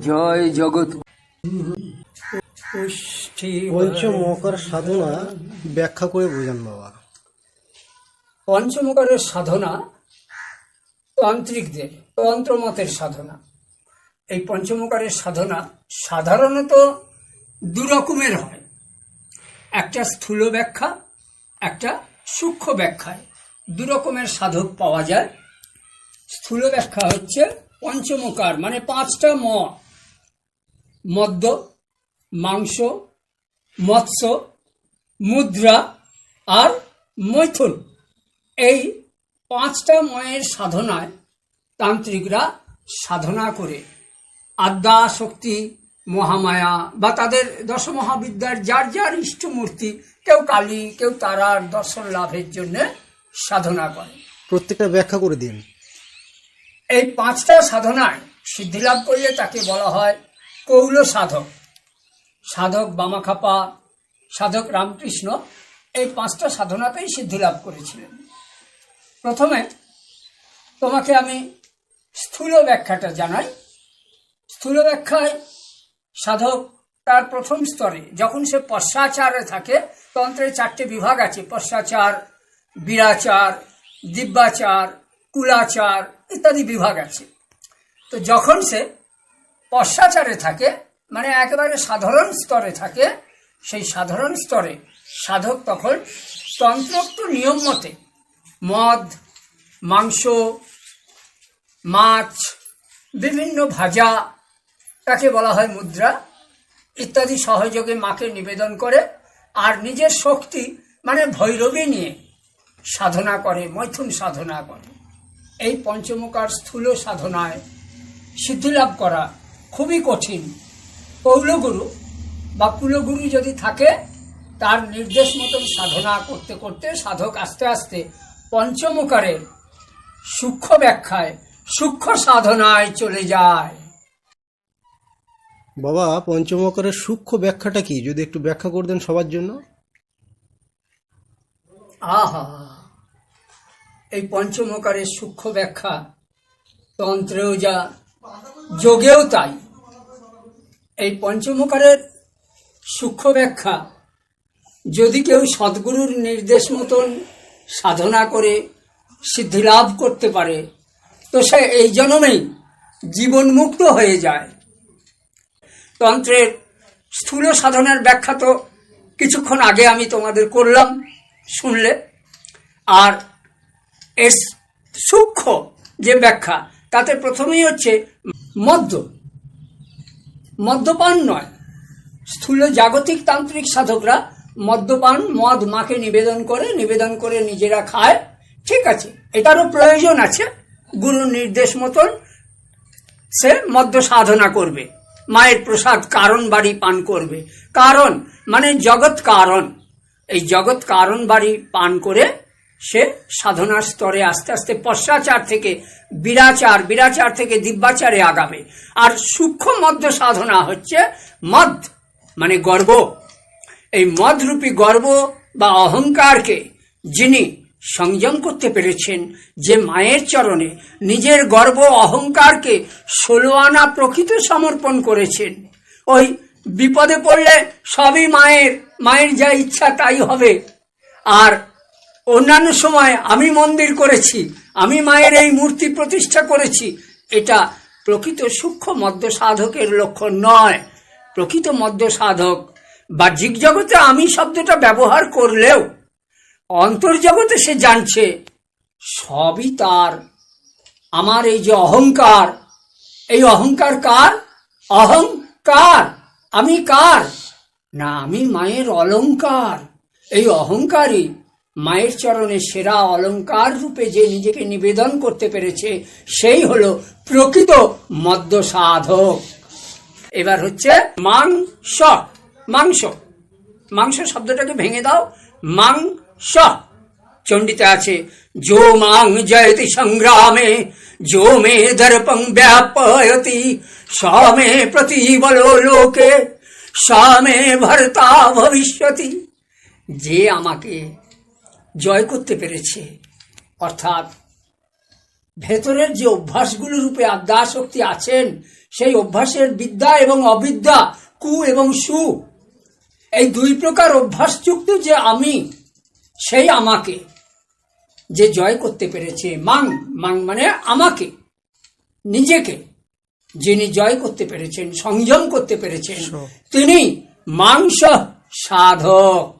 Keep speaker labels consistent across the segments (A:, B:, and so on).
A: জয় জগৎ।
B: পঞ্চমকার সাধনা ব্যাখ্যা করে বোঝান বাবা।
C: পঞ্চমকারের সাধনা তান্ত্রিকদের তন্ত্রমতের সাধনা। এই পঞ্চমকারের সাধনা সাধারণত দু রকমের হয়। একটা স্থূল ব্যাখ্যা একটা সূক্ষ্ম ব্যাখ্যায়। দু রকমের সাধক পাওয়া যায়। স্থূল ব্যাখ্যা হচ্ছে পঞ্চমকার মানে পাঁচটা ম মদ্য মাংস মৎস্য মুদ্রা আর মৈথুন। এই পাঁচটা ময়ের সাধনায় তান্ত্রিকরা সাধনা করে আদ্যা শক্তি মহামায়া বা তাদের দশমহাবিদ্যার যার যার ইষ্টমূর্তি কেউ কালী কেউ তারার দর্শন লাভের জন্য সাধনা করে।
B: প্রত্যেকটা ব্যাখ্যা করে দিন।
C: এই পাঁচটা সাধনায় সিদ্ধিলাভ করলে তাকে বলা হয় কৌল সাধক। সাধক বামাখাপা, সাধক রামকৃষ্ণ এই পাঁচটা সাধনাতেই সিদ্ধি লাভ করেছিলেন। প্রথমে তোমাকে আমি স্থূল ব্যাখ্যাটা জানাই। স্থূল ব্যাখ্যায় সাধক তার প্রথম স্তরে যখন সে পশ্চাচারে থাকে, তন্ত্রের চারটে বিভাগ আছে, পশ্চাচার, বীরাচার, দিব্যাচার, কুলাচার ইত্যাদি বিভাগ আছে। তো যখন সে পশ্চাচারে থাকে মানে একেবারে সাধারণ স্তরে থাকে, সেই সাধারণ স্তরে সাধক তখন তন্ত্রোক্ত নিয়ম মতে মদ, মাংস, মাছ, বিভিন্ন ভাজা, তাকে বলা হয় মুদ্রা ইত্যাদি সহযোগে মাকে নিবেদন করে আর নিজের শক্তি মানে ভৈরবী নিয়ে সাধনা করে, মৈথুন সাধনা করে। এই পঞ্চমকার স্থূল সাধনায় সিদ্ধিলাভ করা খুবই কঠিন। কৌলগুরু বা কুলগুরু যদি থাকে তার নির্দেশ মতন সাধনা করতে করতে সাধক আস্তে আস্তে পঞ্চমুখারের সূক্ষ্ম ব্যাখ্যায় সূক্ষ্ম সাধনায় চলে যায়।
B: বাবা পঞ্চমকারের সূক্ষ্ম ব্যাখ্যাটা কি? যদি একটু ব্যাখ্যা করে দেন সবার জন্য।
C: আহা! এই পঞ্চমকারের সূক্ষ্ম ব্যাখ্যা তন্ত্রেও যা যোগেও তাই। এই পঞ্চমকারের সূক্ষ্ম ব্যাখ্যা, যদি কেউ সদ্গুরুর নির্দেশ মতন সাধনা করে, সিদ্ধিলাভ করতে পারে, তো সে এই জন্মেই জীবনমুক্ত হয়ে যায়। তন্ত্রের স্থূল সাধনার ব্যাখ্যা তো কিছুক্ষণ আগে আমি তোমাদের করলাম শুনলে। আর এর সূক্ষ্ম যে ব্যাখ্যা, তাতে প্রথমেই হচ্ছে মদ্য। মদ্যপান নয়। স্থূল জাগতিক তান্ত্রিক সাধকরা মদ্যপান, মদ মাকে নিবেদন করে নিবেদন করে নিজেরা খায়। ঠিক আছে, এটারও প্রয়োজন আছে। গুরুর নির্দেশ মতন সে মদ্য সাধনা করবে। মায়ের প্রসাদ কারণ বাড়ি পান করবে। কারণ মানে জগৎ কারণ। এই জগৎ কারণ বাড়ি পান করে সে সাধনার স্তরে আস্তে আস্তে পশ্চাচার থেকে বিরাচার বিরাচার থেকে দিব্যাচারে আগাবে আর সূক্ষ্ম মধ্য সাধনা হচ্ছে মদ মানে গর্ব। এই মদরূপী গর্ব বা অহংকারকে যিনি সংযম করতে পেরেছেন, যে মায়ের চরণে নিজের গর্ব, অহংকারকে ষোলো আনা প্রকৃত সমর্পণ করেছেন, ওই বিপদে পড়লে সবই মায়ের মায়ের যা ইচ্ছা তাই হবে। আর অন্যান্য সময় আমি মন্দির করেছি, আমি মায়ের এই মূর্তি প্রতিষ্ঠা করেছি, এটা প্রকৃত সূক্ষ্ম মধ্য সাধকের লক্ষণ নয়। প্রকৃত মধ্য সাধক বাহ্যিক জগতে আমি শব্দটা ব্যবহার করলেও অন্তর্জগতে সে জানছে, সবই তার। আমার এই যে অহংকার, এই অহংকার কার? অহংকার। আমি কার? না, আমি মায়ের অলংকার। এই অহংকারই মায়ের চরণে সেরা অলঙ্কার রূপে যে নিজেকে নিবেদন করতে পেরেছে, সেই হলো প্রকৃত মদ্য সাধক। এবার হচ্ছে মাংস। মাংস। মাংস শব্দটাকে ভেঙে দাও। মাংস। চণ্ডীতে আছে, যো মাং জয়তি সংগ্রামে, যো মে দর্পং ব্যাপয়তি, স্বামে প্রতিবল লোকে, স্বামে ভর্তা ভবিষ্যতি। যে আমাকে জয় করতে পেরেছে। অর্থাৎ ভেতরের যে অভ্যাসগুলো রূপে আদ্যাশক্তি আছেন সেই অভ্যাসের বিদ্যা এবং অবিদ্যা কু এবং সু এই দুই প্রকার অভ্যাসযুক্ত যে আমি সেই আমাকে যে জয় করতে পেরেছে। মাং মাং মানে আমাকে নিজেকে যিনি জয় করতে পেরেছেন সংযম করতে পেরেছেন তিনি মাংস সাধক।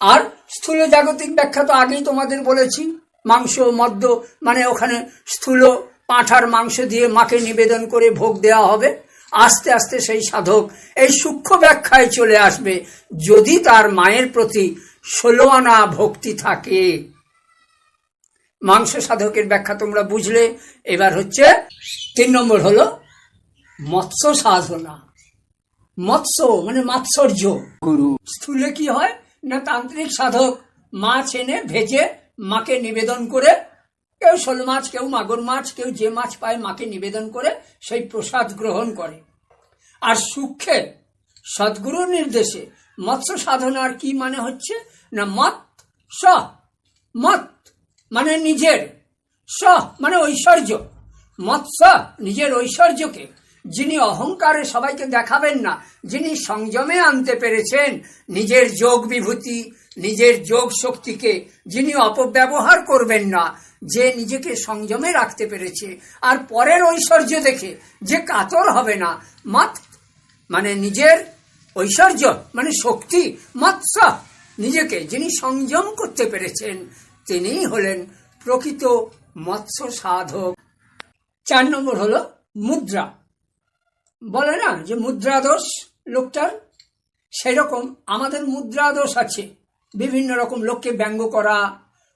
C: আর স্থূল জাগতিক ব্যাখ্যা তো আগেই তোমাদের বলেছি। মাংস মদ্য মানে ওখানে স্থূল পাঁঠার মাংস দিয়ে মাকে নিবেদন করে ভোগ দেওয়া হবে। আস্তে আস্তে সেই সাধক এই সূক্ষ্ম ব্যাখ্যায় চলে আসবে। যদি তার মায়ের প্রতি ষোলো আনা ভক্তি থাকে। মাংস সাধকের ব্যাখ্যা তোমরা বুঝলে। এবার হচ্ছে তিন নম্বর হলো মৎস্য সাধনা। মৎস্য মানে মাৎসর্য।
A: গুরু।
C: স্থূলে কি হয়? না তান্ত্রিক সাধক মাছ এনে ভেজে মাকে নিবেদন করে, কেউ শোল মাছ, কেউ মাগুর মাছ, কেউ যে মাছ পায় মাকে নিবেদন করে সেই প্রসাদ গ্রহণ করে। আর সূক্ষ্মে সদ্গুরুর নির্দেশে মৎস্য সাধনার কি মানে হচ্ছে? না মত স মত মানে নিজের, স মানে ঐশ্বর্য, মৎস্য নিজের ঐশ্বর্যকে যিনি অহংকারে সবাইকে দেখাবেন না, যিনি সংযমে আনতে পেরেছেন, নিজের যোগ বিভূতি, নিজের যোগ শক্তিকে যিনি অপব্যবহার করবেন না, যে নিজেকে সংযমে রাখতে পেরেছে। আর পরের ঐশ্বর্য দেখে যে কাতর হবে না মাত মানে নিজের ঐশ্বর্য মানে শক্তি মৎস্য নিজেকে যিনি সংযম করতে পেরেছেন তিনিই হলেন প্রকৃত মৎস্য সাধক। চার নম্বর হলো মুদ্রা। বলে না যে মুদ্রা দোষ লোকটার? সেরকম আমাদের মুদ্রা দোষ আছে। বিভিন্ন রকম লোককে ব্যঙ্গ করা,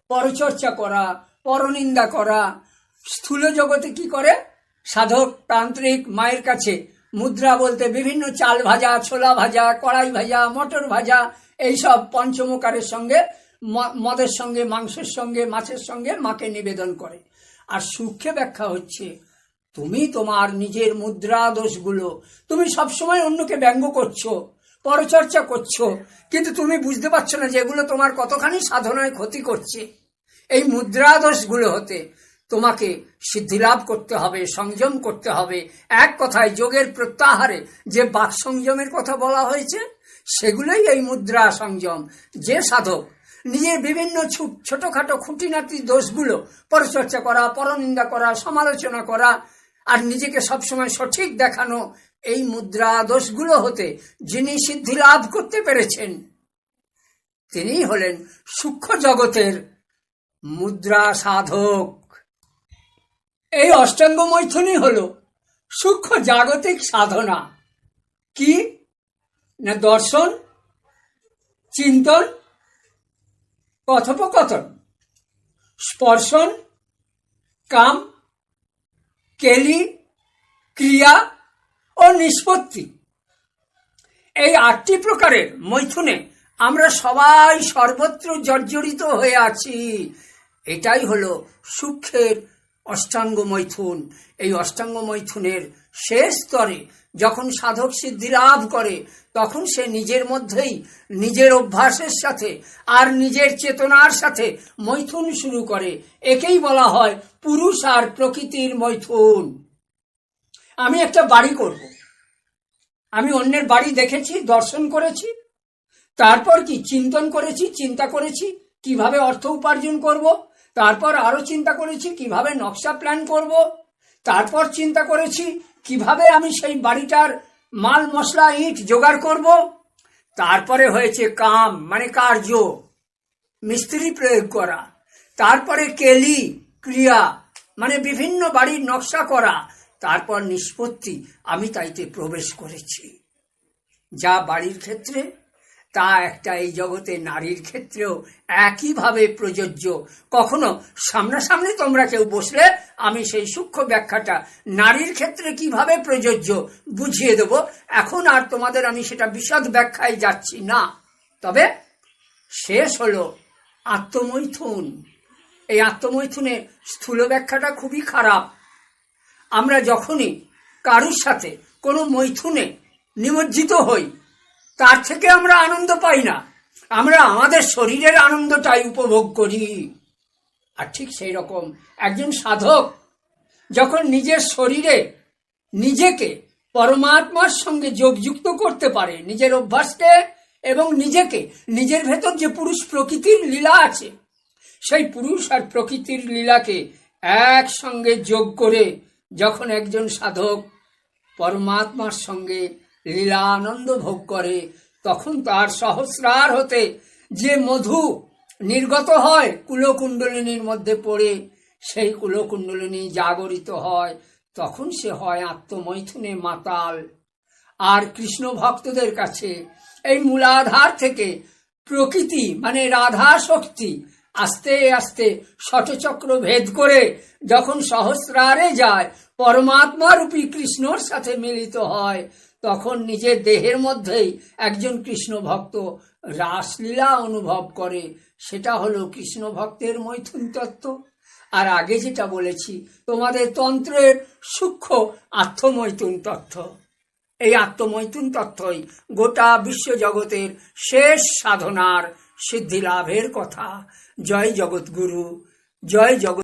C: পরচর্চা করা, পরনিন্দা করা। স্থূল জগতে কি করে? সাধক, তান্ত্রিক, মায়ের কাছে মুদ্রা বলতে বিভিন্ন চাল ভাজা, ছোলা ভাজা, কড়াই ভাজা, মটর ভাজা, এইসব পঞ্চমকারের সঙ্গে মদের সঙ্গে, মাংসের সঙ্গে, মাছের সঙ্গে মাকে নিবেদন করে। আর সূক্ষ্মে ব্যাখ্যা হচ্ছে তুমি তোমার নিজের মুদ্রা দোষগুলো তুমি সবসময় অন্যকে ব্যঙ্গ করছ, পরচর্চা করছ, কিন্তু তুমি বুঝতে পারছ না যে এগুলো তোমার কতখানি সাধনায় ক্ষতি করছে। এই মুদ্রা দোষগুলো হতে তোমাকে সিদ্ধিলাভ করতে হবে, সংযম করতে হবে। এক কথায় যোগের প্রত্যাহারে যে বাক সংযমের কথা বলা হয়েছে, সেগুলোই এই মুদ্রা সংযম। যে সাধক নিজের বিভিন্ন ছোটখাটো খুঁটিনাটি দোষগুলো পরচর্চা করা, পরনিন্দা করা, সমালোচনা করা আর নিজেকে সবসময় সঠিক দেখানো এই মুদ্রা দোষগুলো হতে যিনি সিদ্ধি লাভ করতে পেরেছেন, তিনি হলেন সূক্ষ্ম জগতের মুদ্রা সাধক। এই অষ্টাঙ্গ মৈথুনই হল সূক্ষ্ম জাগতিক সাধনা। কি? না দর্শন? চিন্তন? কথোপকথন? স্পর্শন? কাম? কেলি, ক্রিয়া ও নিষ্পত্তি। এই আটটি প্রকারের মৈথুনে আমরা সবাই সর্বত্র জর্জরিত হয়ে আছি। এটাই হলো সূক্ষ্মের অষ্টাঙ্গ মৈথুন এই অষ্টাঙ্গ মৈথুনের শেষ স্তরে যখন সাধক সিদ্ধি লাভ করে, তখন সে নিজের মধ্যেই নিজের অভ্যাসের সাথে আর নিজের চেতনার সাথে মৈথুন শুরু করে। একেই বলা হয় পুরুষ আর প্রকৃতির মৈথুন। আমি একটা বাড়ি করব। আমি অন্যের বাড়ি দেখেছি, দর্শন করেছি, তারপর কি চিন্তন করেছি, চিন্তা করেছি, কীভাবে অর্থ উপার্জন করব? তারপর আরও চিন্তা করেছি, কীভাবে নকশা প্ল্যান করব? তারপর চিন্তা করেছি, কীভাবে আমি সেই বাড়িটার মাল, মশলা, ইট জোগাড় করব? তারপরে হয়েছে কাম মানে কার্য, মিস্ত্রি প্রয়োগ করা, তারপরে কেলি, ক্রিয়া মানে বিভিন্ন বাড়ির নকশা করা, তারপর নিষ্পত্তি, আমি তাইতে প্রবেশ করেছি। যা বাড়ির ক্ষেত্রে তা একটা এই জগতে নারীর ক্ষেত্রেও একইভাবে প্রযোজ্য। কখনো সামনাসামনি তোমরা কেউ বসলে আমি সেই সূক্ষ্ম ব্যাখ্যাটা নারীর ক্ষেত্রে কীভাবে প্রযোজ্য বুঝিয়ে দেব। এখন আর তোমাদের আমি সেটা বিশদ ব্যাখ্যায় যাচ্ছি না। তবে শেষ হলো আত্মমৈথুন। এই আত্মমৈথুনে স্থূল ব্যাখ্যাটা খুবই খারাপ। আমরা যখনই কারুর সাথে কোনো মৈথুনে নিমজ্জিত হই তার থেকে আমরা আনন্দ পাই না। আমরা আমাদের শরীরের আনন্দটাই উপভোগ করি। আর ঠিক সেই রকম একজন সাধক যখন নিজের শরীরে নিজেকে পরমাত্মার সঙ্গে যোগযুক্ত করতে পারে, নিজের অভ্যাসকে এবং নিজেকে নিজের ভেতর যে পুরুষ প্রকৃতির লীলা আছে, সেই পুরুষ আর প্রকৃতির লীলাকে একসঙ্গে যোগ করে যখন একজন সাধক পরমাত্মার সঙ্গে লীলা আনন্দ ভোগ করে। তখন তার সহস্রার হতে যে মধু নির্গত হয় কুলকুণ্ডলিনীর মধ্যে পড়ে, সেই কুলকুণ্ডলিনী জাগরিত হয়। তখন সে হয় আত্মমৈথুনে মাতাল। আর কৃষ্ণ ভক্তদের কাছে এই মূলাধার থেকে প্রকৃতি মানে রাধা শক্তি আস্তে আস্তে শতচক্র ভেদ করে যখন সহস্রারে যায় পরমাত্মা রূপী কৃষ্ণর সাথে মিলিত হয়। তখন নিজের দেহের মধ্যেই একজন কৃষ্ণ ভক্ত রাসলীলা অনুভব করে। সেটা হলো কৃষ্ণ ভক্তের মৈথুন তত্ত্ব। আর আগে যেটা বলেছি, তোমাদের তন্ত্রের সূক্ষ্ম আত্মমৈথুন তত্ত্ব। এই আত্মমৈথুন তত্ত্বই গোটা বিশ্বজগতের শেষ সাধনার সিদ্ধি লাভের কথা। জয় জগৎগুরু, জয় জগৎ